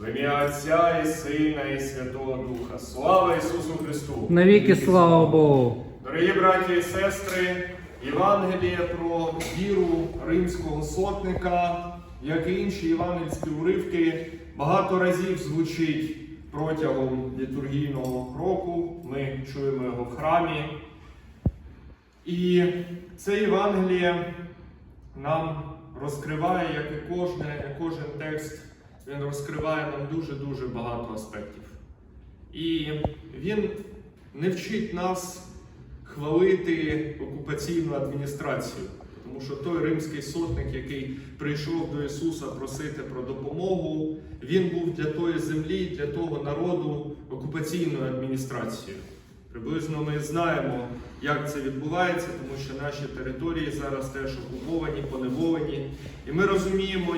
В ім'я Отця і Сина, і Святого Духа. Слава Ісусу Христу! Навіки слава Богу. Дорогі браті і сестри, Євангеліє про віру римського сотника, як і інші євангельські уривки, багато разів звучить протягом літургійного року. Ми чуємо його в храмі. І це Євангеліє нам розкриває, як і кожне, кожен текст, він розкриває нам дуже-дуже багато аспектів. І він не вчить нас хвалити окупаційну адміністрацію, тому що той римський сотник, який прийшов до Ісуса просити про допомогу, він був для тої землі, для того народу окупаційною адміністрацією. Приблизно ми знаємо, як це відбувається, тому що наші території зараз теж окуповані, поневолені. І ми розуміємо,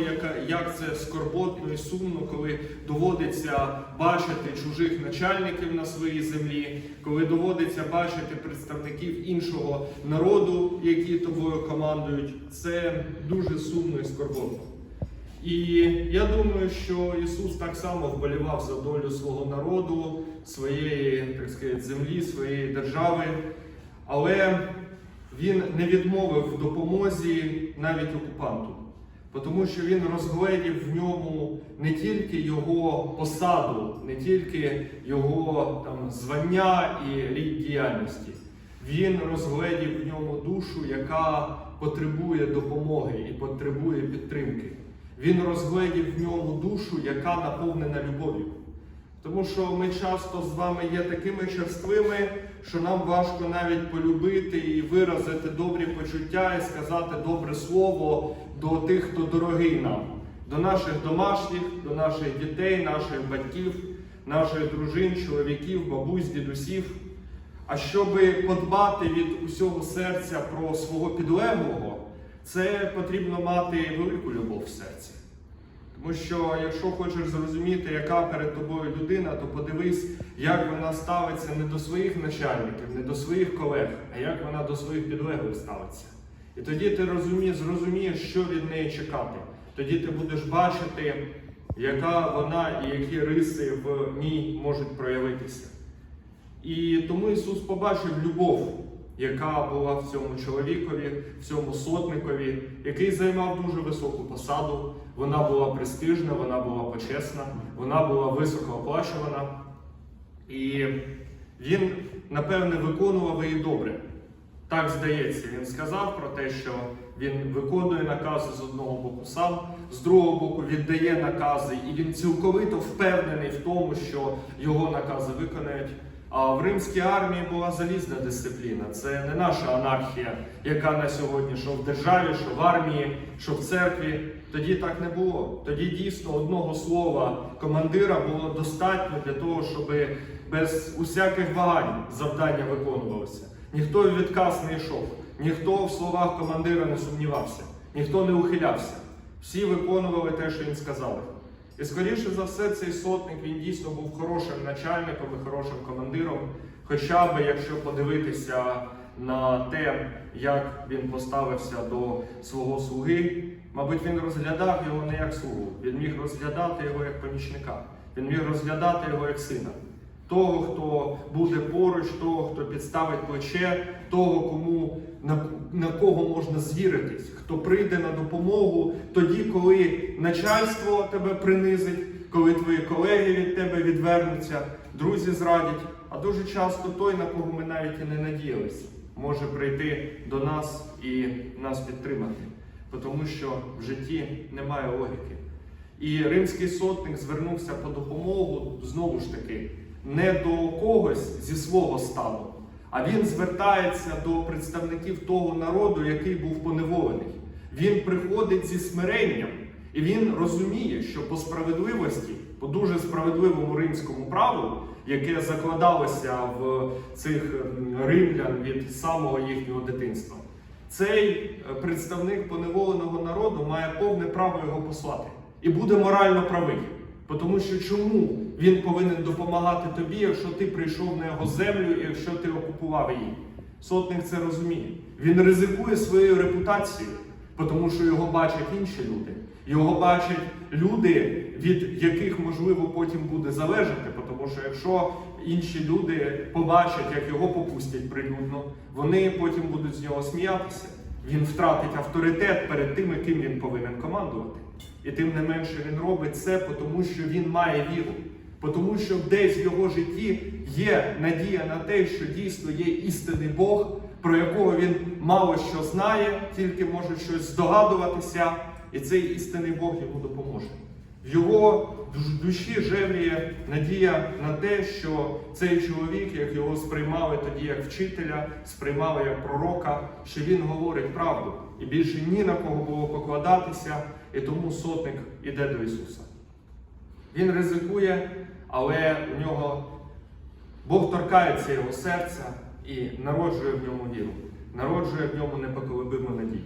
як це скорботно і сумно, коли доводиться бачити чужих начальників на своїй землі, коли доводиться бачити представників іншого народу, які тобою командують. Це дуже сумно і скорботно. І я думаю, що Ісус так само вболівав за долю свого народу, своєї так сказати, землі, своєї держави, але Він не відмовив в допомозі навіть окупанту, тому що він розгледів в ньому не тільки його посаду, не тільки його там, звання і рід діяльності. Він розгледів в ньому душу, яка потребує допомоги і потребує підтримки. Він розгледів в ньому душу, яка наповнена любов'ю. Тому що ми часто з вами є такими черствими, що нам важко навіть полюбити і виразити добрі почуття і сказати добре слово до тих, хто дорогий нам, до наших домашніх, до наших дітей, наших батьків, наших дружин, чоловіків, бабусь, дідусів. А щоб подбати від усього серця про свого підлеглого, це потрібно мати велику любов в серці. Тому що, якщо хочеш зрозуміти, яка перед тобою людина, то подивись, як вона ставиться не до своїх начальників, не до своїх колег, а як вона до своїх підлеглих ставиться. І тоді ти розумієш, зрозумієш, що від неї чекати. Тоді ти будеш бачити, яка вона і які риси в ній можуть проявитися. І тому Ісус побачив любов, яка була в цьому чоловікові, в цьому сотникові, який займав дуже високу посаду. Вона була престижна, вона була почесна, вона була високо оплачувана. І він, напевне, виконував її добре. Так здається, він сказав про те, що він виконує накази з одного боку сам, з другого боку віддає накази, і він цілковито впевнений в тому, що його накази виконають. А в римській армії була залізна дисципліна. Це не наша анархія, яка на сьогодні, що в державі, що в армії, що в церкві. Тоді так не було. Тоді дійсно одного слова командира було достатньо для того, щоб без усяких вагань завдання виконувалося. Ніхто в відказ не йшов, ніхто в словах командира не сумнівався, ніхто не ухилявся. Всі виконували те, що їм сказали. І скоріше за все, цей сотник він дійсно був хорошим начальником і хорошим командиром. Хоча б якщо подивитися на те, як він поставився до свого слуги, мабуть, він розглядав його не як слугу, він міг розглядати його як помічника, він міг розглядати його як сина. Того, хто буде поруч, того, хто підставить плече, того, кому на, на кого можна звіритись, хто прийде на допомогу тоді, коли начальство тебе принизить, коли твої колеги від тебе відвернуться, друзі зрадять. А дуже часто той, на кого ми навіть і не надіялися, може прийти до нас і нас підтримати, тому що в житті немає логіки. І римський сотник звернувся по допомогу знову ж таки не до когось зі свого стану, а він звертається до представників того народу, який був поневолений. Він приходить зі смиренням, і він розуміє, що по справедливості, по дуже справедливому римському праву, яке закладалося в цих римлян від самого їхнього дитинства, цей е, представник поневоленого народу має повне право його послати і буде морально правий. Тому що чому він повинен допомагати тобі, якщо ти прийшов на його землю якщо ти окупував її? Сотник це розуміє. Він ризикує своєю репутацією, тому що його бачать інші люди. Його бачать люди, від яких можливо потім буде залежати, тому що якщо інші люди побачать, як його попустять прилюдно, вони потім будуть з нього сміятися. Він втратить авторитет перед тими, ким він повинен командувати. І тим не менше він робить це, тому що він має віру. Тому що десь в його житті є надія на те, що дійсно є істинний Бог, про якого він мало що знає, тільки може щось здогадуватися, і цей істинний Бог йому допоможе. В його душі жевріє надія на те, що цей чоловік, як його сприймали тоді як вчителя, сприймали як пророка, що він говорить правду, і більше ні на кого було покладатися, і тому сотник іде до Ісуса. Він ризикує, але у нього Бог торкається його серця і народжує в ньому віру, народжує в ньому непоколебиму надію.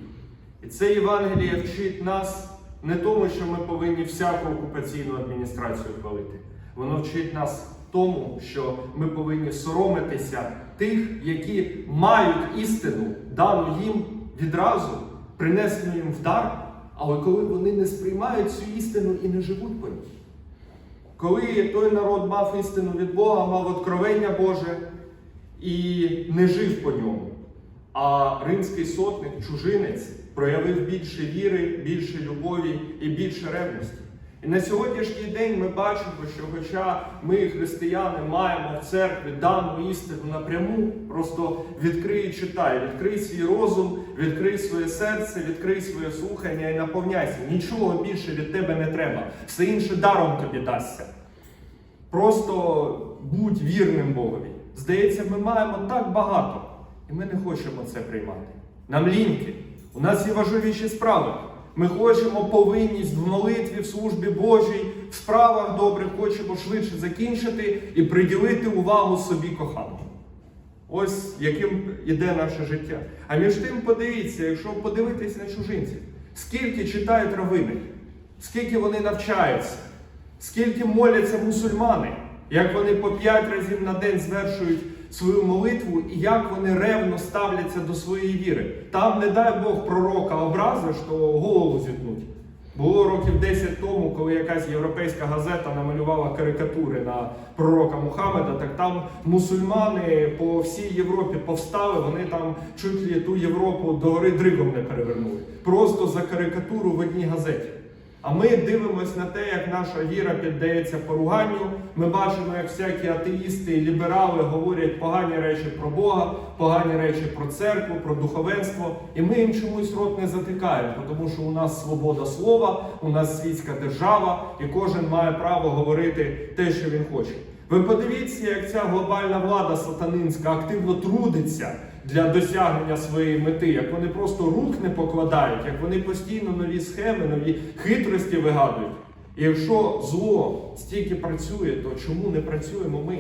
І це Євангеліє вчить нас не тому, що ми повинні всяку окупаційну адміністрацію хвалити. Воно вчить нас тому, що ми повинні соромитися тих, які мають істину, дану їм відразу, принесену їм в дар, але коли вони не сприймають цю істину і не живуть по ній. Коли той народ мав істину від Бога, мав откровення Боже і не жив по ньому, а римський сотник, чужинець, проявив більше віри, більше любові і більше ревності. І на сьогоднішній день ми бачимо, що хоча ми, християни, маємо в церкві дану істину напряму, просто відкрий і читай, відкрий свій розум, відкрий своє серце, відкрий своє слухання і наповняйся. Нічого більше від тебе не треба. Все інше даром тобі дасться. Просто будь вірним Богові. Здається, ми маємо так багато, і ми не хочемо це приймати. Нам ліньки. У нас є важливіші справи. Ми хочемо повинність в молитві, в службі Божій, в справах добрих, хочемо швидше закінчити і приділити увагу собі коханому. Ось яким іде наше життя. А між тим подивіться, якщо подивитись на чужинців, скільки читають равини, скільки вони навчаються, скільки моляться мусульмани, як вони по п'ять разів на день звершують свою молитву і як вони ревно ставляться до своєї віри. Там, не дай Бог, пророка образиш, то голову зітнуть. Було років 10 тому, коли якась європейська газета намалювала карикатури на пророка Мухаммеда, так там мусульмани по всій Європі повстали, вони там чуть ли ту Європу до гори дригом не перевернули. Просто за карикатуру в одній газеті. А ми дивимося на те, як наша віра піддається поруганню. Ми бачимо, як всякі атеїсти і ліберали говорять погані речі про Бога, погані речі про церкву, про духовенство. І ми їм чомусь рот не затикаємо, тому що у нас свобода слова, у нас світська держава, і кожен має право говорити те, що він хоче. Ви подивіться, як ця глобальна влада сатанинська активно трудиться для досягнення своєї мети, як вони просто рук не покладають, як вони постійно нові схеми, нові хитрості вигадують. І якщо зло стільки працює, то чому не працюємо ми?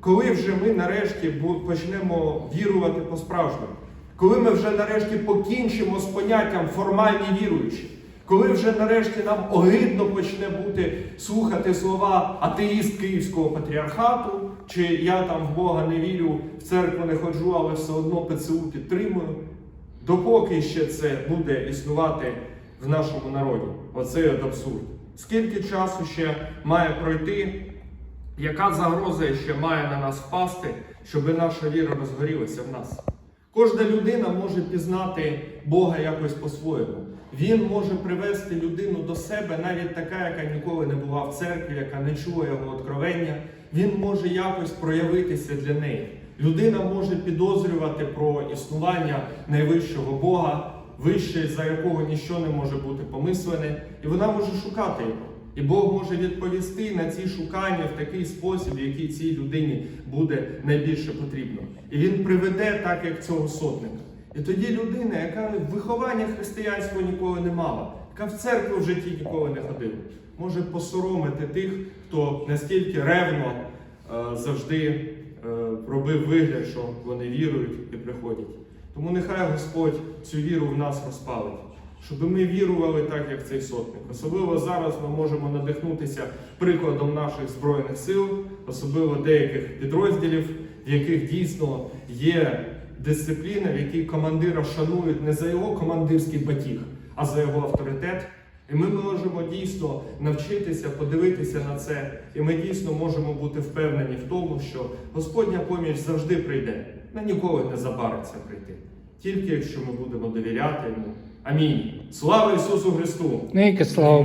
Коли вже ми нарешті почнемо вірувати по-справжньому? Коли ми вже нарешті покінчимо з поняттям формальні віруючі? Коли вже нарешті нам огидно почне бути слухати слова атеїст Київського патріархату, чи я там в Бога не вірю, в церкву не ходжу, але все одно ПЦУ підтримую, допоки ще це буде існувати в нашому народі, оцей от абсурд. Скільки часу ще має пройти, яка загроза ще має на нас впасти, щоб наша віра розгорілася в нас? Кожна людина може пізнати Бога якось по-своєму. Він може привести людину до себе, навіть така, яка ніколи не була в церкві, яка не чула його откровення. Він може якось проявитися для неї. Людина може підозрювати про існування найвищого Бога, вище, за якого ніщо не може бути помислене, і вона може шукати його. І Бог може відповісти на ці шукання в такий спосіб, який цій людині буде найбільше потрібно. І він приведе так, як цього сотника. І тоді людина, яка виховання християнського ніколи не мала, яка в церкву в житті ніколи не ходила, може посоромити тих, хто настільки ревно е, завжди е, робив вигляд, що вони вірують і приходять. Тому нехай Господь цю віру в нас розпалить, щоб ми вірували так, як цей сотник. Особливо зараз ми можемо надихнутися прикладом наших збройних сил, особливо деяких підрозділів, в яких дійсно є дисципліна, в якій командира шанують не за його командирський батіг, а за його авторитет. І ми можемо дійсно навчитися подивитися на це, і ми дійсно можемо бути впевнені в тому, що Господня поміч завжди прийде. Вона ніколи не забариться прийти. Тільки якщо ми будемо довіряти йому. Амінь. Слава Ісусу Христу! Слава